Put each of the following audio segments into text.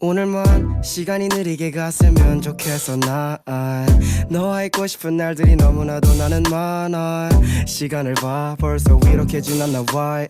오늘만 시간이 느리게 갔으면 좋겠어 난 너와 있고 싶은 날들이 너무나도 나는 많아 시간을 봐 벌써 이렇게 지났나 why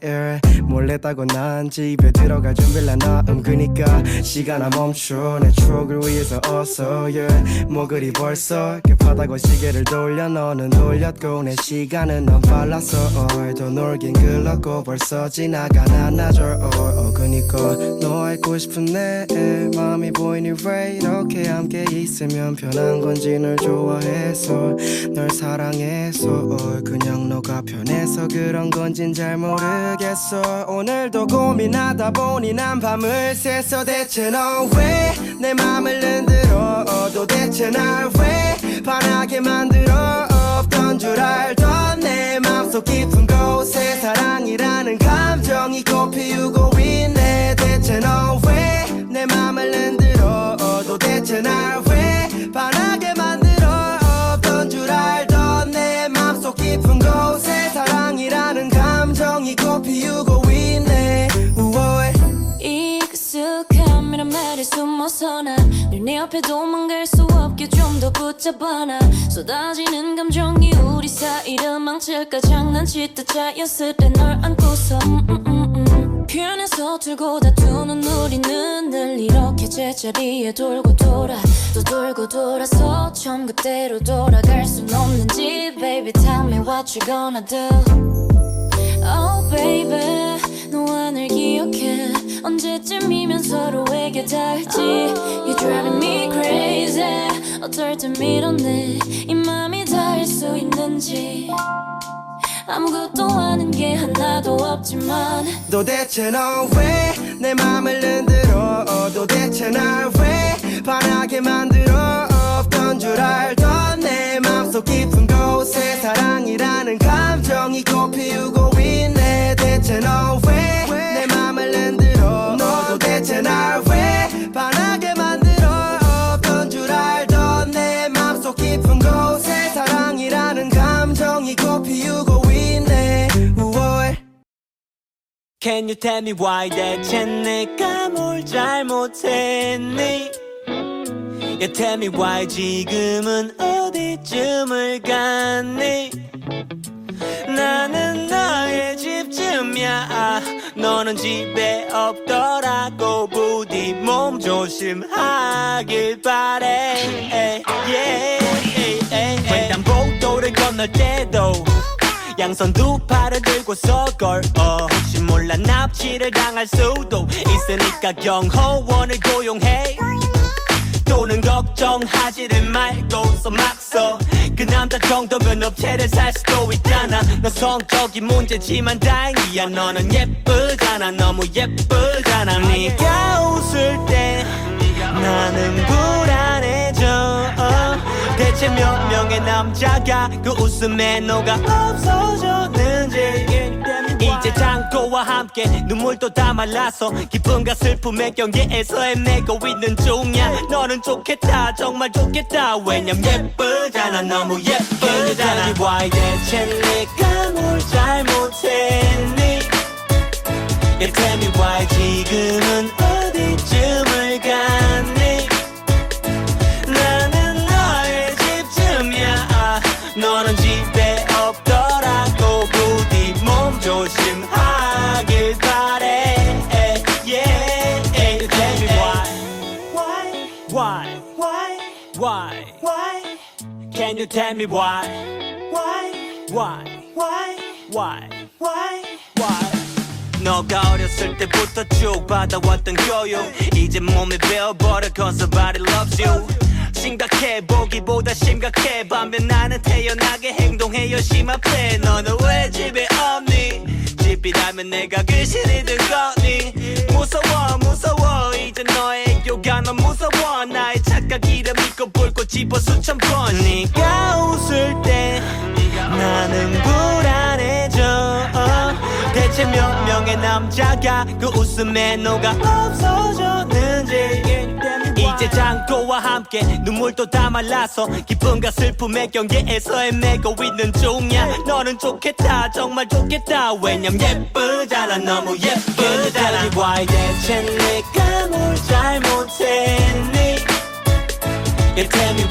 몰래 따고 난 집에 들어갈 준비를 나 은그니까 시간아 멈춰 내 추억을 위해서 어서 yeah. 뭐 그리 벌써 급하다고 시계를 돌려 너는 돌렸고 내 시간은 넌 빨랐어 oh. 더 놀긴 글렀고 벌써 지나가 나나절 oh. oh. 그니까 너와 있고 싶은 내 마음이 보이니 왜 이렇게 함께 있으면 편한 건지 널 좋아해서 널 사랑해서 oh. 그냥 너가 편해서 그런 건진 잘 모르겠어 오늘도 고민하다 보니 난 밤을 새서 대체 너 왜내 맘을 흔들어 어, 도대체 날왜 좀더 붙잡아 나 쏟아지는 감정이 우리 사이를 망칠까 장난칠 듯 차였을 때 널 안고서 음, 음, 음, 음. 표현해서 들고 다투는 우리는 늘 이렇게 제자리에 돌고 돌아. 또 돌고 돌아서 처음 그때로 돌아갈 순 없는지 Baby tell me what you gonna do 어떨 땐 밀어내 이 맘이 닿을 수 있는지. 아무것도 아는 게 하나도 없지만. 도대체 너 왜 내 맘을 흔들어? 어, 도대체 날왜 반하게 만들어? 없던 줄 알던 내 맘속 깊은 곳에 사랑이라는 감정이 꽃피우고 있네. 대체 너 왜 내 맘을 흔들어? 너 도대체 날 감정이 꽃피우고 있네. 우월. Can you tell me why 대체 내가 뭘 잘못했니? Yeah tell me why 지금은 어디쯤을 갔니? 나는 너의 집쯤이야. 아, 너는 집에 없더라고. 부디 몸 조심하길 바래. 에이, yeah, 에 건널 때도 양손 두 팔을 들고서 걸어 혹시 몰라 납치를 당할 수도 있으니까 경호원을 고용해. 또는 걱정하지를 말고서 막서 그 남자 정도면 업체를 살 수도 있잖아. 넌 성적인 문제지만 다행이야. 너는 예쁘잖아. 너무 예쁘잖아. 네가 웃을 때 나는 어. 대체 몇 명의 남자가 그 웃음에 녹아 없어졌는지. 이제 창고와 함께 눈물도 다 말라서 기쁨과 슬픔의 경계에서 헤매고 있는 중이야. 너는 좋겠다 정말 좋겠다. 왜냐면 예쁘잖아 너무 예쁘잖아. why 대체 내가 뭘 잘못했니? Yeah tell me why 지금은 어디쯤을 갔니 너는 집에 없더라고 부디 몸 조심하길 바래 yeah tell me why why why why why can you tell me why why why why why why why 너가 어렸을 때부터 쭉 받아왔던 교육 이제 몸에 배워버려 cause somebody loves you 심각해 보기보다 심각해. 반면 나는 태연하게 행동해 열심히 앞에 너는 왜 집에 없니? 집이라면 내가 귀신이 든 거니? 무서워 무서워. 이제 너의 요가 너 무서워. 나의 착각이라 믿고 볼고 집어 수천 번. 네가 웃을 때 나는 불안해져. 어. 대체 몇 명의 남자가 그 웃음에 녹아 없어졌는지 이제 장도와 함께 눈물도 다 말라서 기쁨과 슬픔의 경계에서 헤매고 있는 중이야. 너는 좋겠다 정말 좋겠다. 왜냐면 예쁘잖아 너무 예쁘잖아. Why 대체 내가 뭘 잘못했니? Yeah tell me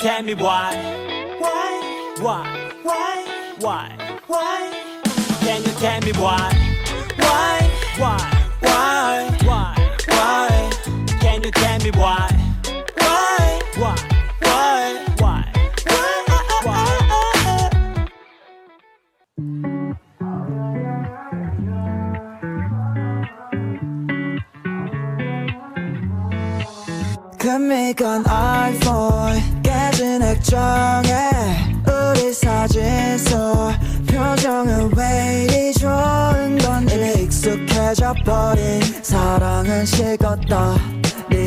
tell me why? Why? Why? Why? Why? Why? Can you tell me why? Why? Why? Why? Why? Why? Can you tell me why? Why? Why? Why? Why? Why? Why? Could make an iPhone. 깨진 액정에 우리 사진 속 표정은 왜 이리 좋은 건 이미 익숙해져 버린 사랑은 식었다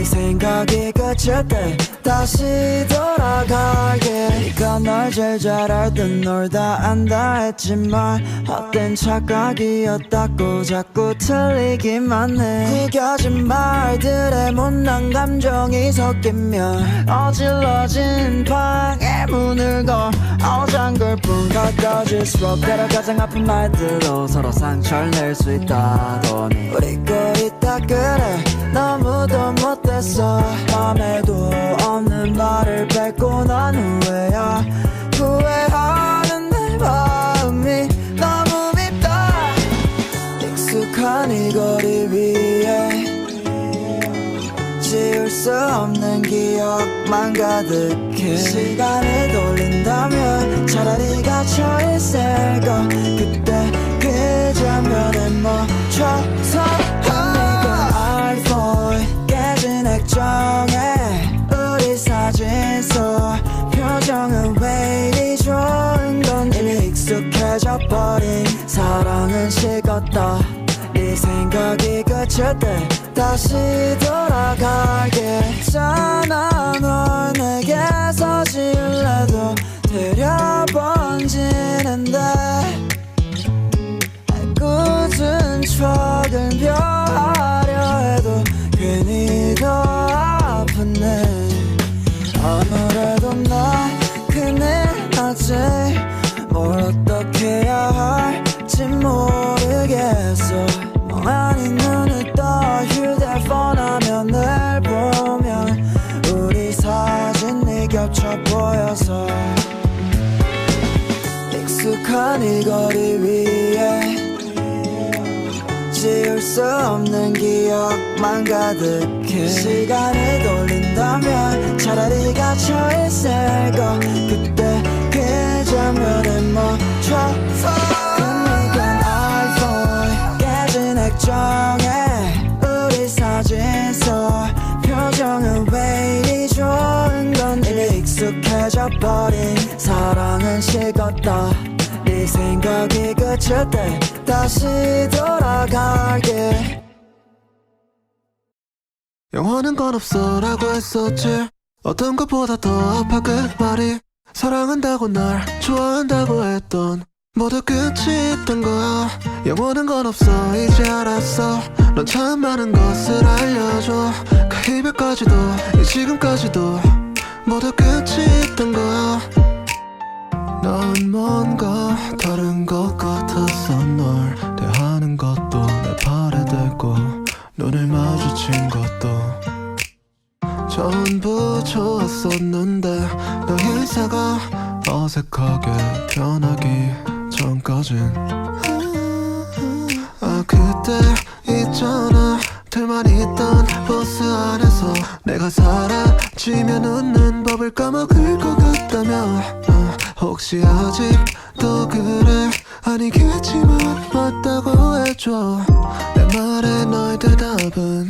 네 생각이 그칠 때 다시 돌아가게. 네가 널 제일 잘 알던 널 다 안다 했지만 헛된 착각이었다고 자꾸 틀리기만 해. 구겨진 말들에 못난 감정이 섞이면 어질러진 방에 문을 걸 어장글 뿐 가까워질수록 때로 가장 아픈 말들로 서로 상처를 낼 수 있다더니. 우리 꼴이 다 그래 너무도 못됐어. 맘에도 없는 말을 뱉고 난 후에야. 후회하는 내 마음이 너무 밉다. 익숙한 이 거리 위에 지울 수 없는 기억만 가득해. 시간을 돌린다면 차라리 갇혀 있을까 그때 그 장면에 멈 정에 우리 사진 속 표정은 왜 이리 좋은 건 이미 익숙해져 버린 사랑은 식었다. 네 생각이 그칠 때 다시 돌아가게. 있잖아 널 내게서 지울래도 되려 번지는데 이 거리 위에 지울 수 없는 기억만 가득해. 시간을 돌린다면 차라리 갇혀 있을까 그때 그 장면에 멈춰서 금이건 iPhone 깨진 액정에 우리 사진 속 표정은 왜 이리 좋은 건 이미 익숙해져 버린 사랑은 식었다. 네 생각이 그칠 때 다시 돌아갈게. 영원한 건 없어라고 했었지. 어떤 것보다 더 아파 그 말이. 사랑한다고 날 좋아한다고 했던 모두 끝이 있던 거야. 영원한 건 없어 이제 알았어. 넌 참 많은 것을 알려줘. 그 이별까지도 이 지금까지도 모두 끝이 있던 거야 넌 뭔가 다른 것 같아서 널 대하는 것도 내 팔에 대고 눈을 마주친 것도 전부 좋았었는데 너 인사가 어색하게 변하기 전까진. 아 그때 있잖아. 들만 있던 버스 안에서 내가 사라지면 웃는 법을 까먹을 것 같다며. 아, 혹시 아직도 그래? 아니겠지만 맞다고 해줘. 내 말에 너의 대답은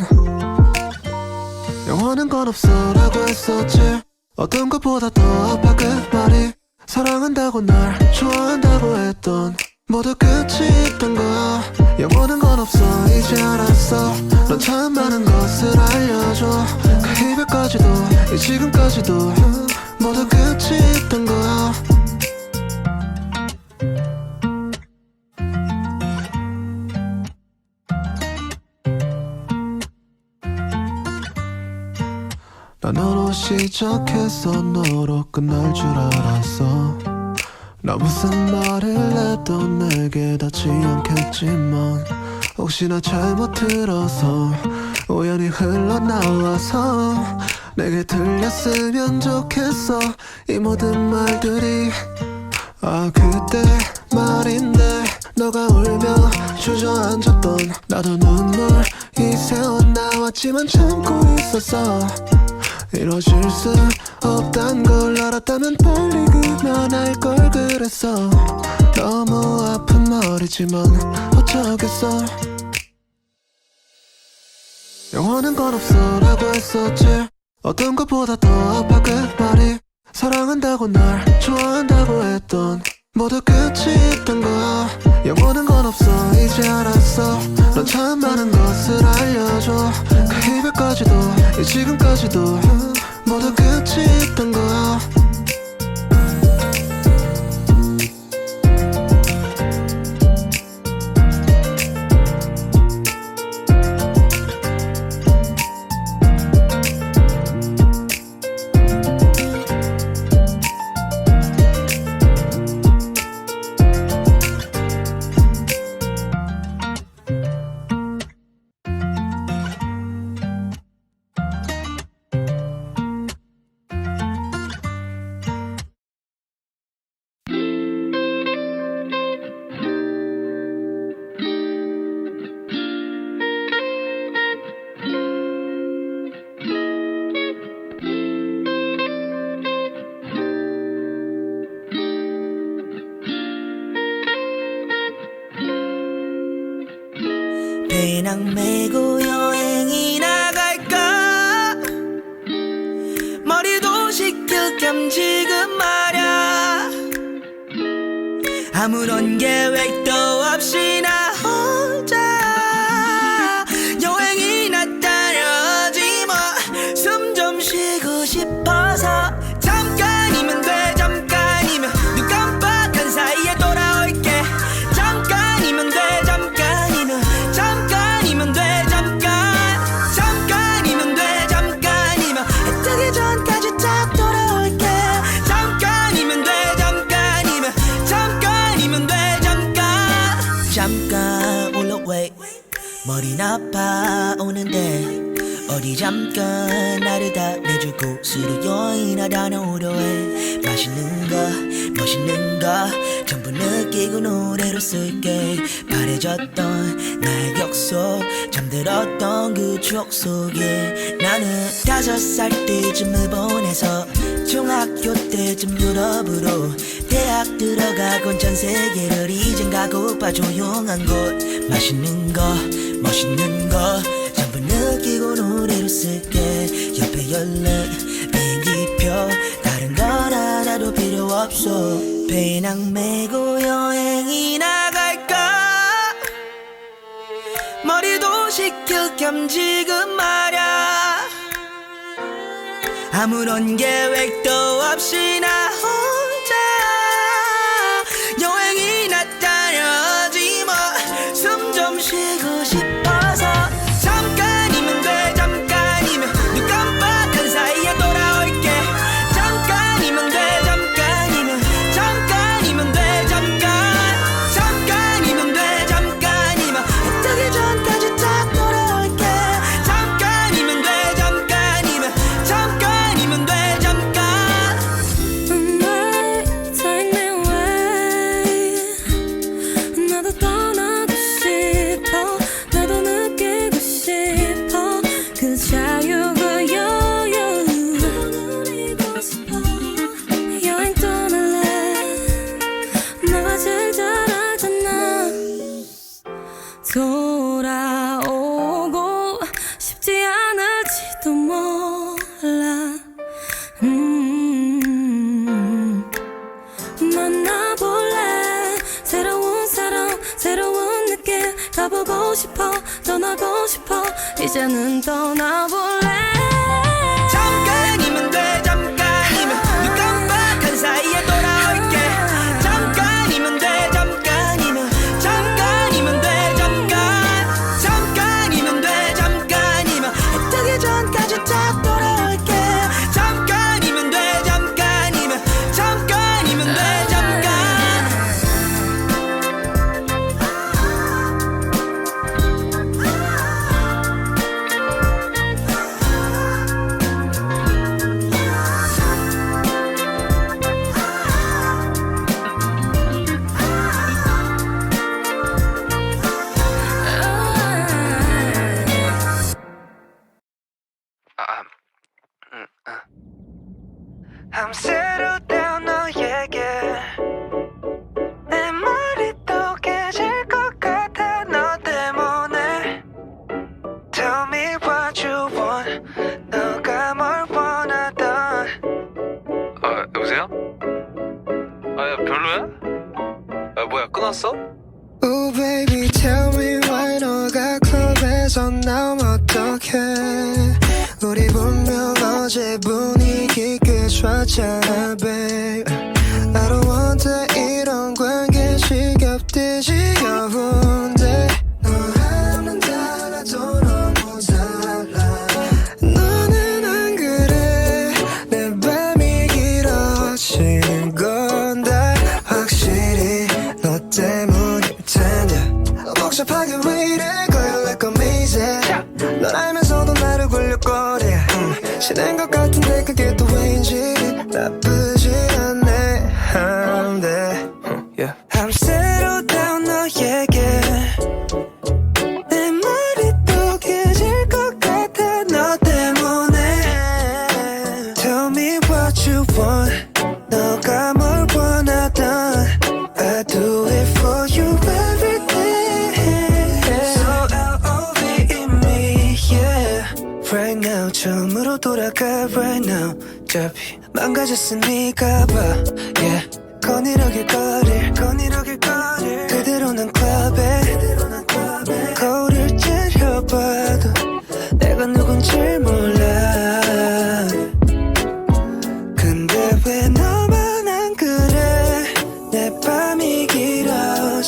영원한 건 없어라고 했었지. 어떤 것보다 더 아파 그 말이 사랑한다고 날 좋아한다고 했던 모두 끝이 있던 거야. 영원한 건 없어 이제 알았어. 넌 참 많은 것을 알려줘. 그 이별까지도 이 지금까지도 모두 끝이 있던 거 야난 너로 시작해서 너로 끝날 줄 알았어. 나 무슨 말을 해도 내게 닿지 않겠지만 혹시나 잘못 들어서 우연히 흘러나와서 내게 들렸으면 좋겠어. 이 모든 말들이 아 그때 말인데 너가 울며 주저앉았던 나도 눈물이 새어나왔지만 참고 있었어 이뤄질 수 없단 걸 알았다면 빨리 그만할 걸 그랬어. 너무 아픈 말이지만 어쩌겠어. 영원한 건 없어라고 했었지. 어떤 것보다 더 아파 그 말이. 사랑한다고 날 좋아한다고 했던 모두 끝이 있던 거야 영원한 건 없어. 이제 알았어. 넌 참 많은 것을 알려줘. 그 이별까지도 이 지금까지도. 모두 끝이 있던 거야 배낭 머리 나빠 오는데 어디 잠깐 나를 다 내주고 스로 여행하다 오려 해 맛있는 거 멋있는 거 전부 느끼고 노래로 쓸게. 바래졌던 나의 격속 잠들었던 그 추억 속에 나는 다섯 살 때쯤을 보내서 중학교 때쯤 유럽으로 대학 들어가곤 전 세계를 이젠 가고파 조용한 곳. 맛있는 거 멋있는 거 전부 느끼고 노래로 쓸게. 옆에 열린 비행기표. 다른 건 하나도 필요 없어. 배낭 메고 여행이 나 갈까? 머리도 식힐 겸 지금 말야. 아무런 계획도 없이 나 아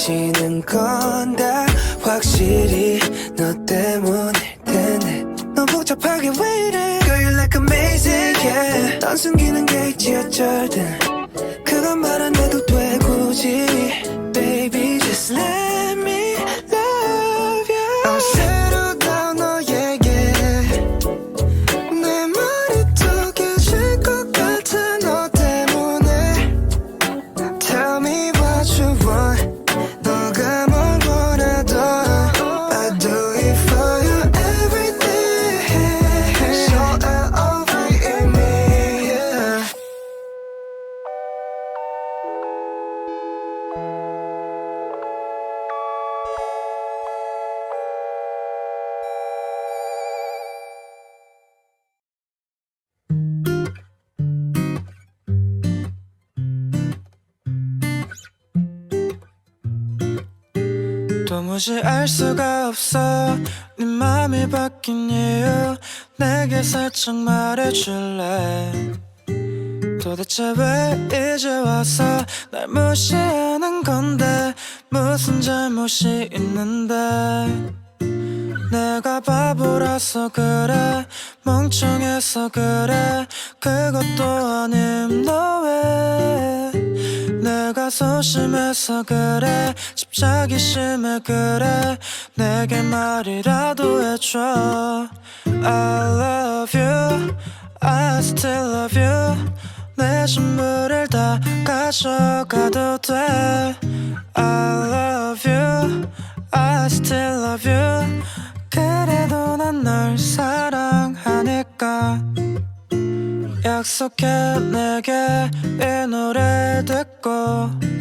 지는 건 다 확실히 너 때문일 텐데. 너 복잡하게 왜 이래? Girl you like amazing yeah. 넌 숨기는 게 있지 땐 그건 말 안 해도 돼 굳이 Baby just let 도무지 알 수가 없어. 네 맘이 바뀐 이유 내게 살짝 말해줄래? 도대체 왜 이제 와서 날 무시하는 건데? 무슨 잘못이 있는데? 내가 바보라서 그래 멍청해서 그래. 그것도 아님 너왜 내가 소심해서 그래. 집착이 심해 그래. 내게 말이라도 해줘. I love you. I still love you. 내 전부를 다 가져가도 돼. I love you. I still love you. 그래도 난 널 사랑하니까. 약속해. 내게 이 노래 듣 고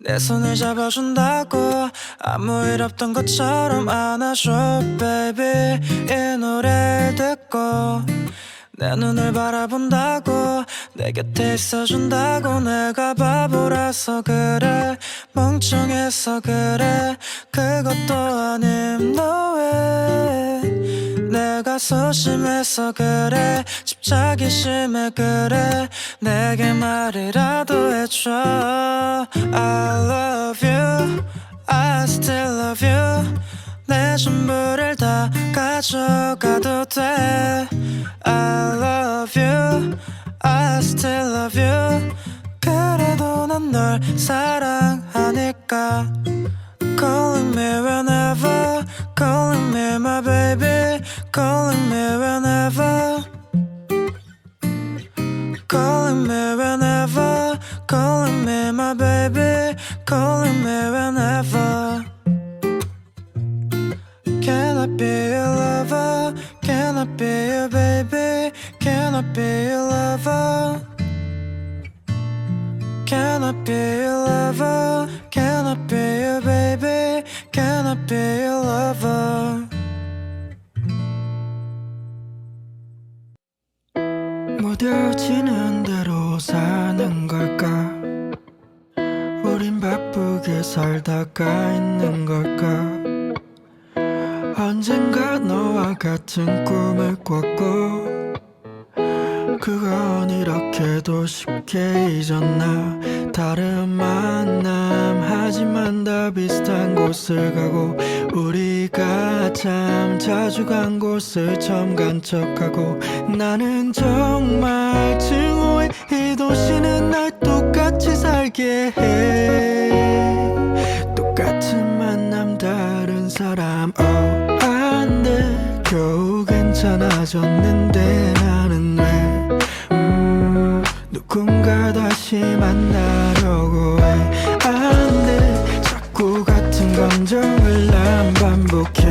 내 손을 잡아준다고 아무 일 없던 것처럼 안아줘 baby. 이 노래 듣고 내 눈을 바라본다고 내 곁에 있어준다고 내가 바보라서 그래. 멍청해서 그래. 그것도 아님 너왜 내가 소심해서 그래 집착이 심해 그래 내게 말이라도 해줘 I love you I still love you 내 전부를 다 가져가도 돼 I love you I still love you 그래도 난 널 사랑하니까 Calling me whenever Calling me my baby Calling me whenever Calling me whenever Calling me my baby Calling me whenever Can I be your lover? Can I be your baby? Can I be your lover? Can I be your lover? Can I be your baby? Can I be your 무뎌지는 대로 사는 걸까? 우린 바쁘게 살다가 있는 걸까? 언젠가 너와 같은 꿈을 꿨고 그건 이렇게도 쉽게 잊었나 다른 만남 하지만 다 비슷한 곳을 가고 우리가 참 자주 간 곳을 처음 간 척하고 나는 정말 증오해. 이 도시는 날 똑같이 살게 해. 똑같은 만남 다른 사람. oh, 안돼. 겨우 괜찮아졌는데 나는 왜 음, 누군가 다시 만나려고 해 난 반복해.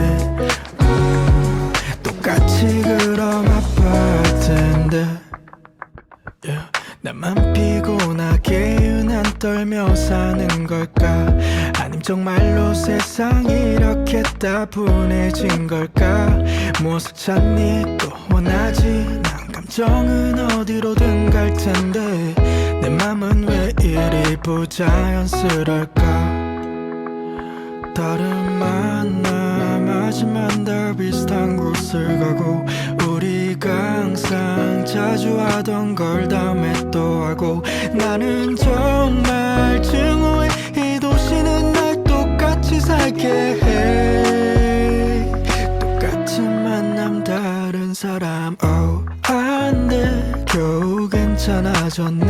음, 똑같이 그럼 아파할 텐데. Yeah. 나만 피곤하게 유난 떨며 사는 걸까? 아님 정말로 세상이 이렇게 따분해진 걸까? 무엇을 찾니 또 원하지? 난 감정은 어디로든 갈 텐데. 내 맘은 왜 이리 부자연스럴까? 다른 만남 하지만 다 비슷한 곳을 가고 우리가 항상 자주 하던 걸 다음에 또 하고 나는 정말 증오해. 이 도시는 날 똑같이 살게 해. 똑같은 만남 다른 사람. oh, 안돼. 겨우 괜찮아졌는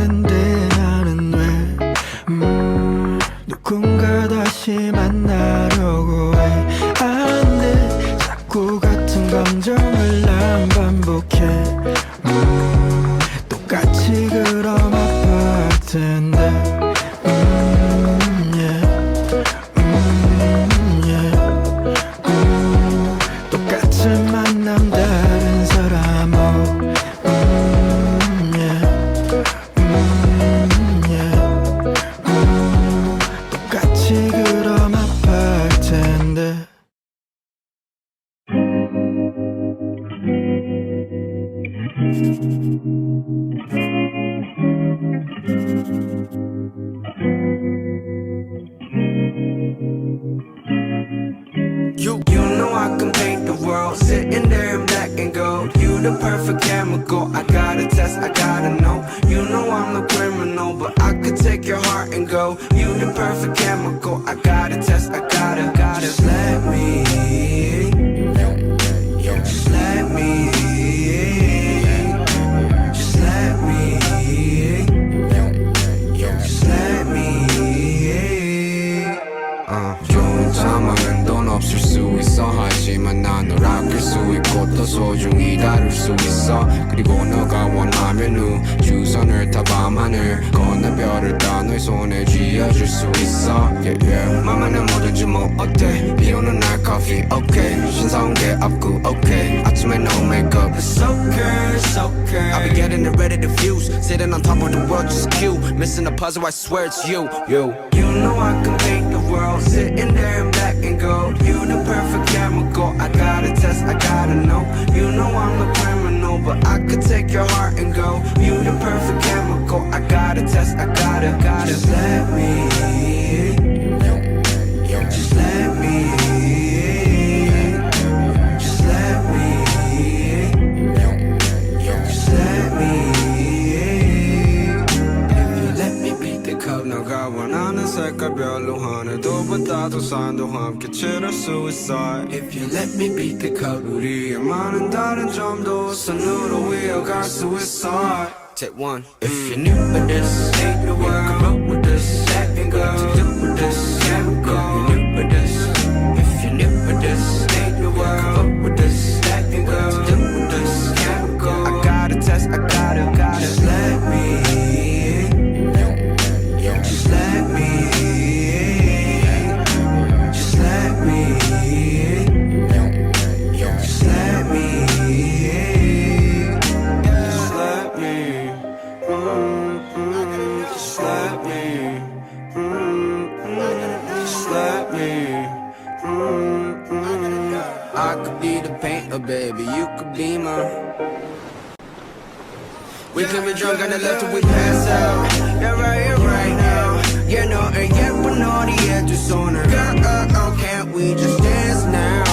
You, you know I can paint the world Sitting there in black and gold. You the perfect chemical. I gotta test, I gotta know. You know I'm no criminal But I could take your heart and go. You the perfect chemical. I gotta test, 수 있고 또 소중히 다룰 수 있어 그리고 너가 원하면 우주선을 타 밤하늘 건너 별을 따 너의 손에 쥐어줄 수 있어 yeah, yeah. 맘에는 뭐든지 뭐 어때 비 오는 날 커피 okay 신사온 게 없고 okay 아침에 no makeup It's okay, it's okay. I'll be getting it ready to fuse Sitting on top of the world just cute Missing a puzzle I swear it's you You You know I can the world Sitting there in black and gold. You the perfect chemical I gotta test, I gotta know. You know I'm a criminal But I could take your heart and go. You the perfect chemical I gotta test, I gotta, gotta Just let me 색깔 별로 하늘도보다도 산도 함께 칠할 수 있어 If you let me beat the cup 우리의 많은 다른 점도 선으로 이어갈 수 있어 Take one If you're new with this, ain't the world Come up with this, acting girl To do with this, can't go could be the painter, baby, you could be my We could be drunk on the left till we pass out. Yeah, right here, right now. Yeah, no, and yet we're not yet too sooner Girl, oh, can't we just dance now?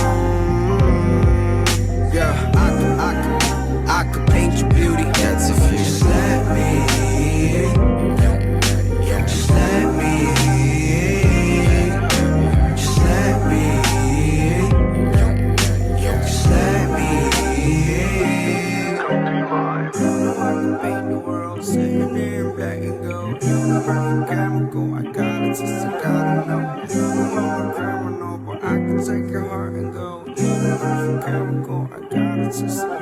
Yeah, I could, I could, I could paint your beauty, that's if you just let me I'm going, I gotta just, I